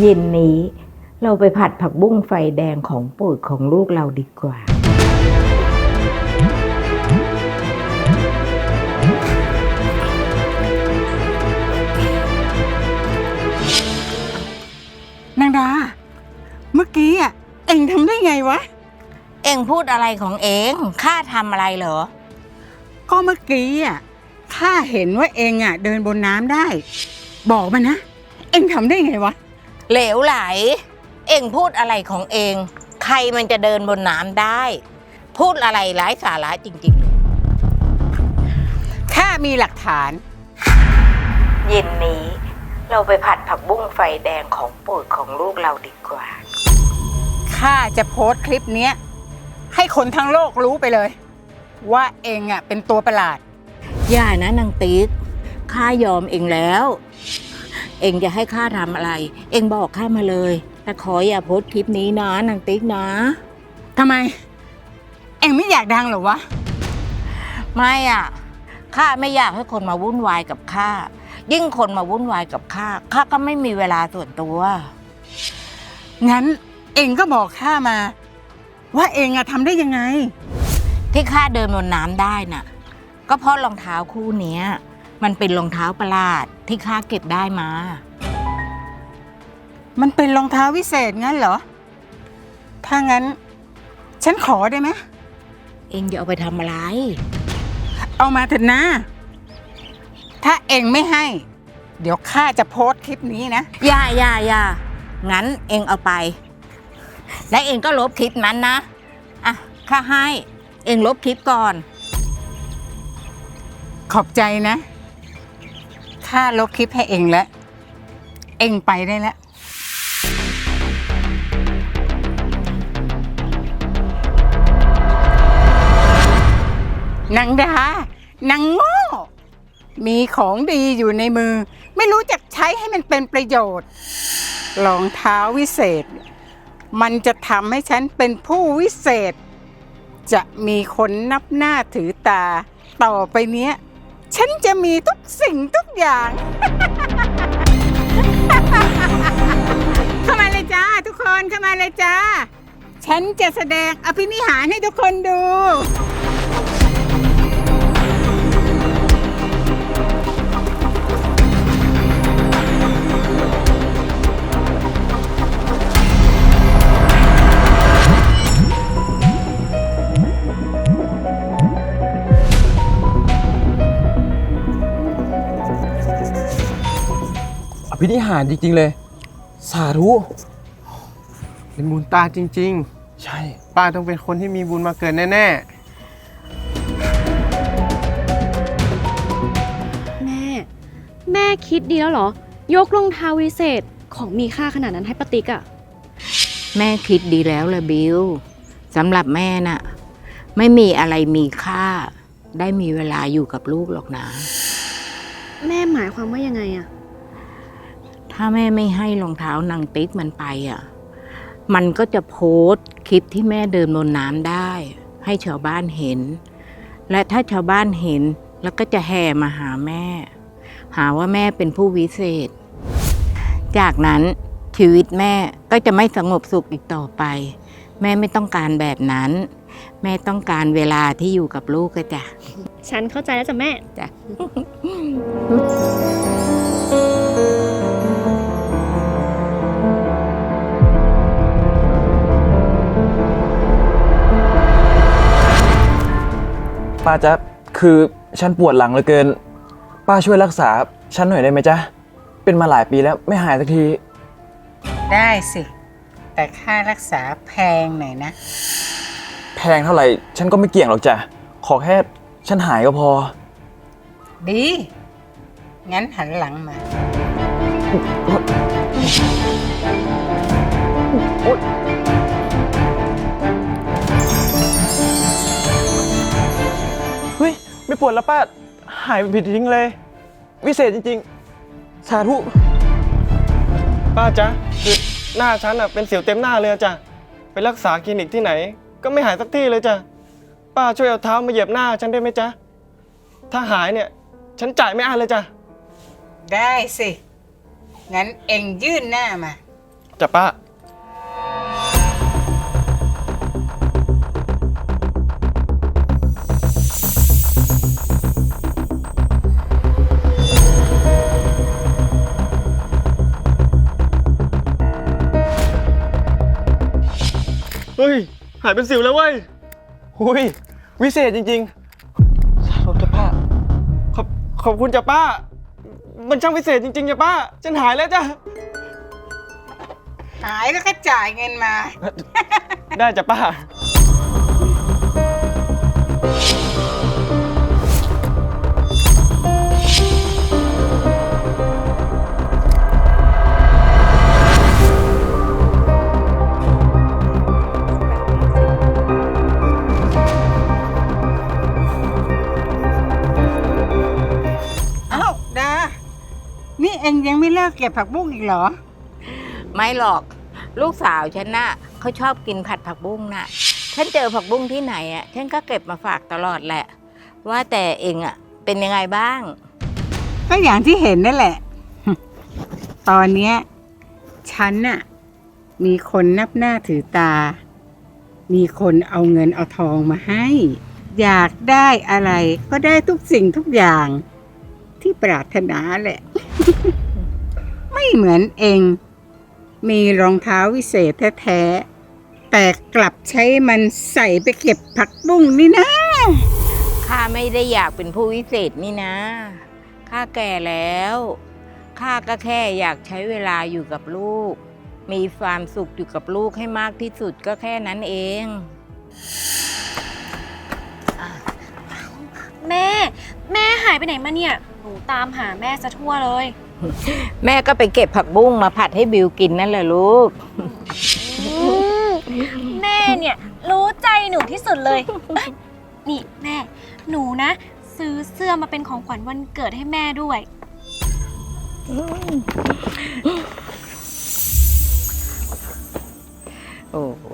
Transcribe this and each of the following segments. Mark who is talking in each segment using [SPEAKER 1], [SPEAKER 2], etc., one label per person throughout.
[SPEAKER 1] เย็นนี้เราไปผัดผักบุ้งไฟแดงของโปรดของลูกเราดีกว่า
[SPEAKER 2] นางดา เมื่อกี้อะ เอ็งทำได้ไงวะ
[SPEAKER 3] เอ็งพูดอะไรของเองข้าทำอะไรเหรอ
[SPEAKER 2] ก็เมื่อกี้อะข้าเห็นว่าเอ็งอะ เดินบนน้ำได้ บอกมานะ เอ็งทำได้ไงวะ
[SPEAKER 3] เหลวไหล เอ็งพูดอะไรของเอง ใครมันจะเดินบนน้ำได้ พูดอะไรไร้สาระจริงๆเลย
[SPEAKER 2] ข้ามีหลักฐาน
[SPEAKER 1] เย็นนี้เราไปผัดผักบุ้งไฟแดงของโปรดของลูกเราดีกว่า
[SPEAKER 2] ข้าจะโพสต์คลิปเนี้ย ให้คนทั้งโลกรู้ไปเลย ว่าเอ็งอะเป็นตัวประหลาด
[SPEAKER 3] อย่านะนางติ๊กข้ายอมเองแล้ว เองจะให้ข้าทำอะไร เองบอกข้ามาเลย แต่ขออย่าโพสต์คลิปนี้นะนางติ๊กนะ
[SPEAKER 2] ทำไม เอ็งไม่อยากดังเหรอวะ
[SPEAKER 3] ไม่อะข้าไม่อยากให้คนมาวุ่นวายกับข้ายิ่งคนมาวุ่นวายกับข้าข้าก็ไม่มีเวลาส่วนตัว
[SPEAKER 2] งั้นเอ็งก็บอกข้ามา ว่าเอ็งอะทำได้ยังไง
[SPEAKER 3] ที่ข้าเดินบนน้ำได้น่ะ ก็เพราะรองเท้าคู่เนี้ย มันเป็นรองเท้าประหลาดที่ข้าเก็บได้มา
[SPEAKER 2] มันเป็นรองเท้าวิเศษงั้นเหรอ ถ้างั้น ฉันขอได้ไหม
[SPEAKER 3] เองจะเอาไปทำอะไร
[SPEAKER 2] เอามาเถอะนะ ถ้าเอ็งไม่ให้ เดี๋ยวข้าจะโพสต์คลิปนี้นะ
[SPEAKER 3] อย่าอย่าอย่างั้นเองเอาไป และเองก็ลบคลิปนั้นนะ อะ ข้าให้ เองลบคลิปก่อน
[SPEAKER 2] ขอบใจนะ ข้าลบคลิปให้เองแล้ว เองไปได้แล้ว นางดานางโง่ มีของดีอยู่ในมือ ไม่รู้จักใช้ให้มันเป็นประโยชน์ รองเท้าวิเศษ มันจะทำให้ฉันเป็นผู้วิเศษ จะมีคนนับหน้าถือตา ต่อไปเนี้ย ฉันจะมีทุกสิ่งทุกอย่าง เข้ามาเลยจ้าทุกคนเข้ามาเลยจ้า ฉันจะแสดงอภินิหารให้ทุกคนดู
[SPEAKER 4] อภินิหารจริง ๆ เลย สาธุ
[SPEAKER 5] เป็นบุญตาจริง
[SPEAKER 4] ใช่
[SPEAKER 5] ๆ ป้าต้องเป็นคนที่มีบุญมาเกิดแน่
[SPEAKER 6] แม่ แม่คิดดีแล้วเหรอ ยกรองเท้าวิเศษของมีค่าขนาดนั้นให้ปาติกอะ
[SPEAKER 3] แม่คิดดีแล้วละบิวสำหรับแม่น่ะ ไม่มีอะไรมีค่า ได้มีเวลาอยู่กับลูกหรอกนะ
[SPEAKER 6] แม่หมายความว่ายังไงอะ
[SPEAKER 3] ถ้าแม่ไม่ให้รองเท้านางติ๊กมันไปอะ มันก็จะโพสต์คลิปที่แม่เดินบนน้ำได้ ให้ชาวบ้านเห็น และถ้าชาวบ้านเห็นแล้วก็จะแห่มาหาแม่ หาว่าแม่เป็นผู้วิเศษ จากนั้นชีวิตแม่ก็จะไม่สงบสุขอีกต่อไป แม่ไม่ต้องการแบบนั้น แม่ต้องการเวลาที่อยู่กับลูกก็จ้ะ
[SPEAKER 6] ฉันเข้าใจแล้วจ้ะแม่
[SPEAKER 3] จ้ะ
[SPEAKER 4] ป้าจ๊ะคือฉันปวดหลังเหลือเกิน ป้าช่วยรักษาฉันหน่อยได้ไหมจ๊ะ เป็นมาหลายปีแล้วไม่หายสักที
[SPEAKER 2] ได้สิ แต่ค่ารักษาแพงหน่อยนะ
[SPEAKER 4] แพงเท่าไหร่ ฉันก็ไม่เกี่ยงหรอกจ้ะ ขอแค่ฉันหายก็พอ
[SPEAKER 2] ดี งั้นหันหลังมา
[SPEAKER 4] เฮ้ ปวดแล้วป้าหายไปผิดทิ้งเลย วิเศษจริง ๆ สาธุ
[SPEAKER 5] ป้าจ๊ะคือหน้าฉันอะเป็นสิวเต็มหน้าเลยอะจ้ะไปรักษาคลินิกที่ไหน ก็ไม่หายสักที่เลยจ้ะป้าช่วยเอาเท้ามาเหยียบหน้าฉันได้ไหมจ๊ะถ้าหายเนี่ย ฉันจ่ายไม่อั้นเลยจ้ะ
[SPEAKER 2] ได้สิ งั้นเอ็งยื่นหน้ามา
[SPEAKER 5] จ้ะป้า เฮ้ย หายเป็นสิวแล้วเว้ย
[SPEAKER 4] หุยวิเศษจริงๆสาธุจ้ะป้า
[SPEAKER 5] ขอบขอบคุณจ้ะป้า มันช่างพิเศษจริงๆจ้ะป้า ฉันหายแล้วจ้ะ
[SPEAKER 2] หายแล้วก็จ่ายเงินมา
[SPEAKER 5] ได้จ้ะป้า
[SPEAKER 2] ผักบุ้งอีกเหรอ
[SPEAKER 3] ไม่หรอก ลูกสาวฉันน่ะเขาชอบกินผัดผักบุ้งน่ะ ฉันเจอผักบุ้งที่ไหนอะ ฉันก็เก็บมาฝากตลอดแหละ ว่าแต่เองอะ เป็นยังไงบ้าง
[SPEAKER 2] ก็อย่างที่เห็นนั่นแหละ ตอนเนี้ยฉันน่ะมีคนนับหน้าถือตา มีคนเอาเงินเอาทองมาให้ อยากได้อะไรก็ได้ทุกสิ่งทุกอย่างที่ปรารถนาแหละ ไม่เหมือนเอง มีรองเท้าวิเศษแท้ๆ แต่กลับใช้มันใส่ไปเก็บผักบุ้งนี่นะ
[SPEAKER 3] ข้าไม่ได้อยากเป็นผู้วิเศษนี่นะ ข้าแก่แล้ว ข้าก็แค่อยากใช้เวลาอยู่กับลูก มีความสุขอยู่กับลูกให้มากที่สุดก็แค่นั้นเอง
[SPEAKER 6] แม่ แม่หายไปไหนมาเนี่ย หนูตามหาแม่ซะทั่วเลย
[SPEAKER 3] แม่ก็ไปเก็บผักบุ้งมาผัดให้บิวกินนั่นแหละลูก
[SPEAKER 6] แม่เนี่ย รู้ใจหนูที่สุดเลย นี่แม่ หนูนะ ซื้อเสื้อมาเป็นของขวัญวันเกิดให้แม่ด้วย
[SPEAKER 3] โอ้โห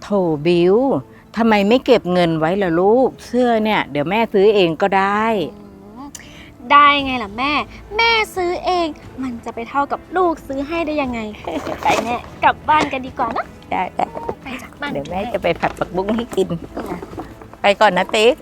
[SPEAKER 3] โถบิวทำไมไม่เก็บเงินไว้ล่ะลูก เสื้อเนี่ย เดี๋ยวแม่ซื้อเองก็ได้
[SPEAKER 6] ได้ไงล่ะแม่ แม่ซื้อเอง มันจะไปเท่ากับลูกซื้อให้ได้ยังไง ไปแม่กลับบ้านกันดีกว่านะ
[SPEAKER 3] ได้ได้
[SPEAKER 6] ไปจากบ้าน
[SPEAKER 3] เดี๋ยวแม่จะไปผัดผักบุ้งให้กิน ไปก่อนนะติ๊ก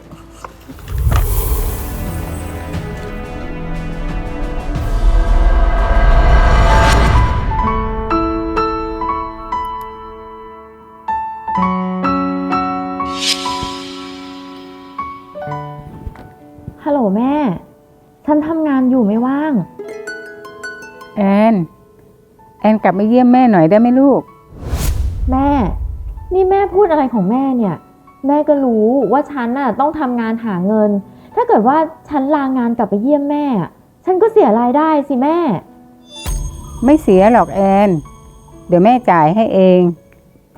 [SPEAKER 7] แอ
[SPEAKER 2] น แอนกลับมาเยี่ยมแม่หน่อยได้ไหมลูก
[SPEAKER 7] แม่ นี่แม่พูดอะไรของแม่เนี่ย แม่ก็รู้ว่าฉันน่ะต้องทำงานหาเงิน ถ้าเกิดว่าฉันลางานกลับไปเยี่ยมแม่อะฉันก็เสียรายได้สิแม่
[SPEAKER 2] ไม่เสียหรอกแอน เดี๋ยวแม่จ่ายให้เอง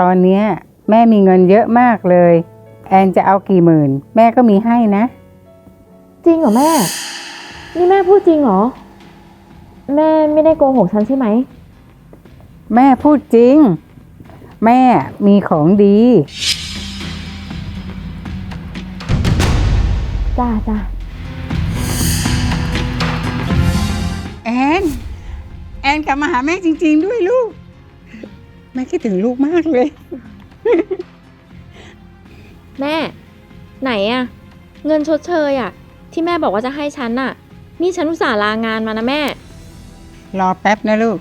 [SPEAKER 2] ตอนเนี้ยแม่มีเงินเยอะมากเลย แอนจะเอากี่หมื่น แม่ก็มีให้นะ
[SPEAKER 7] จริงเหรอแม่ นี่แม่พูดจริงเหรอ แม่ไม่ได้โกหกฉันใช่ไหม
[SPEAKER 2] แม่พูดจริง แม่มีของดี
[SPEAKER 7] จ้าจ้า
[SPEAKER 2] แอนแอนกลับมาหาแม่จริง ๆ ด้วยลูก แม่คิดถึงลูกมากเลย
[SPEAKER 7] แม่ ไหนอะเงินชดเชยอะที่แม่บอกว่าจะให้ฉันน่ะนี่ฉันอุตส่าห์ลางานมานะแม่
[SPEAKER 2] รอแป๊บนะลูก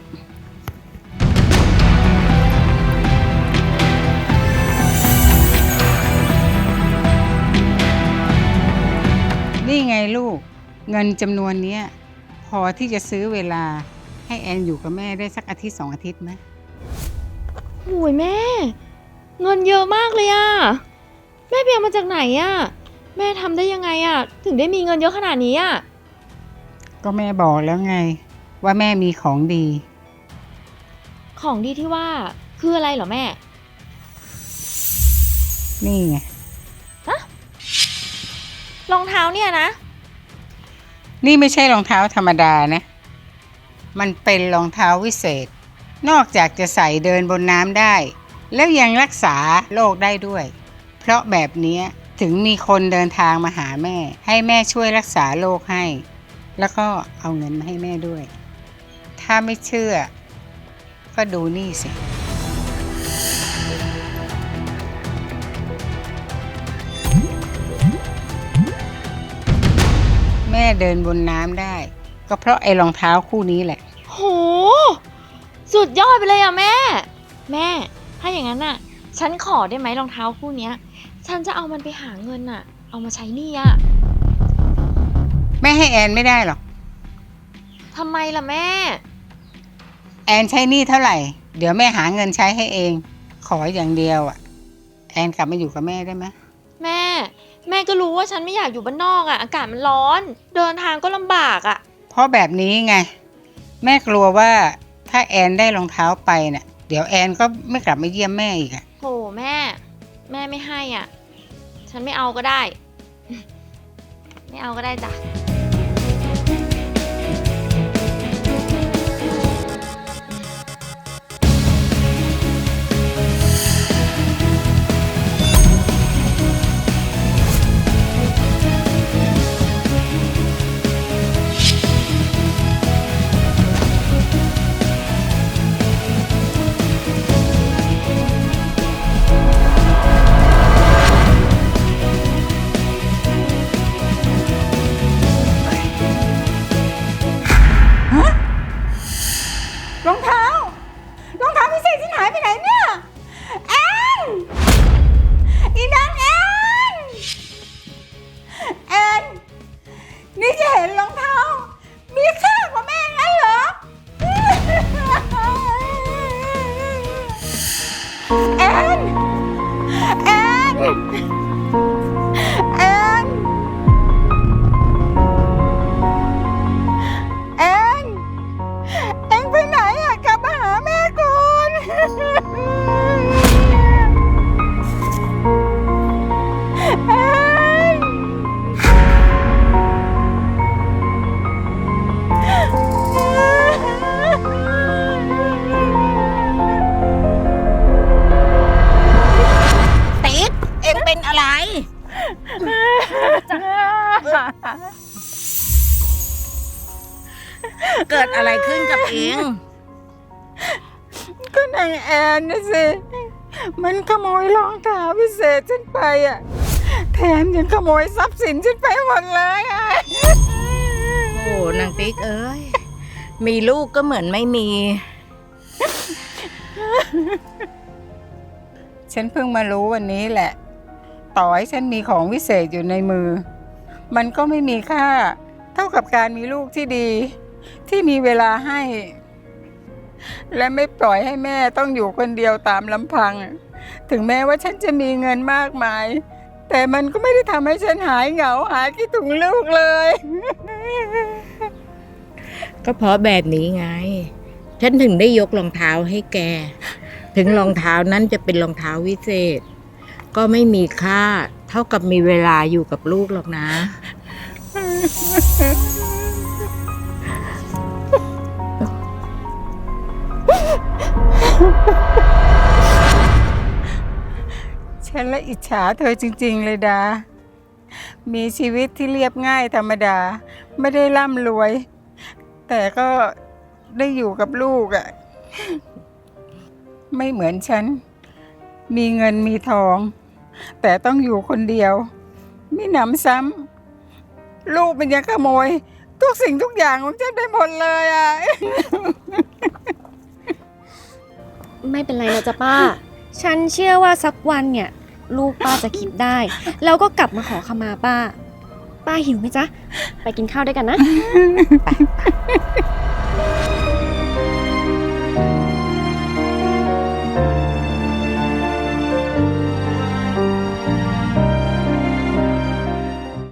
[SPEAKER 2] นี่ไงลูก เงินจำนวนเนี้ยพอที่จะซื้อเวลาให้แอนอยู่กับแม่ได้สักอาทิตย์สองอาทิตย์ไหม
[SPEAKER 7] โอ้ยแม่ เงินเยอะมากเลยอะแม่ไปเอามาจากไหนอะแม่ทำได้ยังไงอะถึงได้มีเงินเยอะขนาดนี้อะ
[SPEAKER 2] ก็แม่บอกแล้วไง ว่าแม่มีของดี
[SPEAKER 7] ของดีที่ว่าคืออะไรเหรอแม่
[SPEAKER 2] นี่ไง
[SPEAKER 7] รองเท้าเนี่ยนะ
[SPEAKER 2] นี่ไม่ใช่รองเท้าธรรมดานะ มันเป็นรองเท้าวิเศษ นอกจากจะใส่เดินบนน้ำได้ แล้วยังรักษาโรคได้ด้วย เพราะแบบเนี้ยถึงมีคนเดินทางมาหาแม่ ให้แม่ช่วยรักษาโรคให้ แล้วก็เอาเงินมาให้แม่ด้วย ถ้าไม่เชื่อก็ก็ดูนี่สิ แม่เดินบนน้ำได้ ก็เพราะไอ้รองเท้าคู่นี้แหละ
[SPEAKER 7] โห สุดยอดไปเลยอะแม่ แม่ ถ้าอย่างนั้นอะฉันขอได้ไหมรองเท้าคู่เนี้ย ฉันจะเอามันไปหาเงินอะเอามาใช้หนี้อะ
[SPEAKER 2] แม่ให้แอนไม่ได้หรอก
[SPEAKER 7] ทำไมล่ะแม่
[SPEAKER 2] แอนใช้หนี้เท่าไหร่ เดี๋ยวแม่หาเงินใช้ให้เอง ขออย่างเดียวอะ แอนกลับมาอยู่กับแม่ได้ไหม
[SPEAKER 7] แม่ แม่ก็รู้ว่าฉันไม่อยากอยู่บ้านนอกอะ อากาศมันร้อน เดินทางก็ลำบากอะ
[SPEAKER 2] เพราะแบบนี้ไง แม่กลัวว่าถ้าแอนได้รองเท้าไปเน่ะเดี๋ยวแอนก็ไม่กลับมาเยี่ยมแม่อีกอะ
[SPEAKER 7] โหแม่ แม่ไม่ให้อะ ฉันไม่เอาก็ได้ ไม่เอาก็ได้จ้ะ
[SPEAKER 2] นี่จะเห็นรอง มันขโมยรองเท้าพิเศษฉันไปอะ แถมยังขโมยทรัพย์สินฉันไปหมดเลยอะ
[SPEAKER 3] โอ้นางติ๊กเอ้ย มีลูกก็เหมือนไม่มี
[SPEAKER 2] ฉันเพิ่งมารู้วันนี้แหละ ต่อให้ฉันมีของวิเศษอยู่ในมือ มันก็ไม่มีค่า เท่ากับการมีลูกที่ดี ที่มีเวลาให้ และไม่ปล่อยให้แม่ต้องอยู่คนเดียวตามลำพัง ถึงแม้ว่าฉันจะมีเงินมากมาย แต่มันก็ไม่ได้ทำให้ฉันหายเหงาหายคิดถึงลูกเลย
[SPEAKER 3] ก็เพราะแบบนี้ไง ฉันถึงได้ยกรองเท้าให้แก ถึงรองเท้านั้นจะเป็นรองเท้าวิเศษ ก็ไม่มีค่าเท่ากับมีเวลาอยู่กับลูกหรอกนะ
[SPEAKER 2] ฉันละอิจฉาเธอจริง ๆ เลยดา มีชีวิตที่เรียบง่ายธรรมดา ไม่ได้ร่ำรวย แต่ก็ได้อยู่กับลูกอะ่ะ ไม่เหมือนฉัน มีเงินมีทอง แต่ต้องอยู่คนเดียวมีหนำซ้ำลูกมันยังขโมย ทุกสิ่งทุกอย่างของฉันได้หมดเลยอะ
[SPEAKER 6] ไม่เป็นไรนะจ๊ะป้า ฉันเชื่อว่าสักวันเนี่ย ลูกป้าจะคิดได้ แล้วก็กลับมาขอขมาป้า ป้าหิวไหมจ๊ะ ไปกินข้าวด้วยกันนะ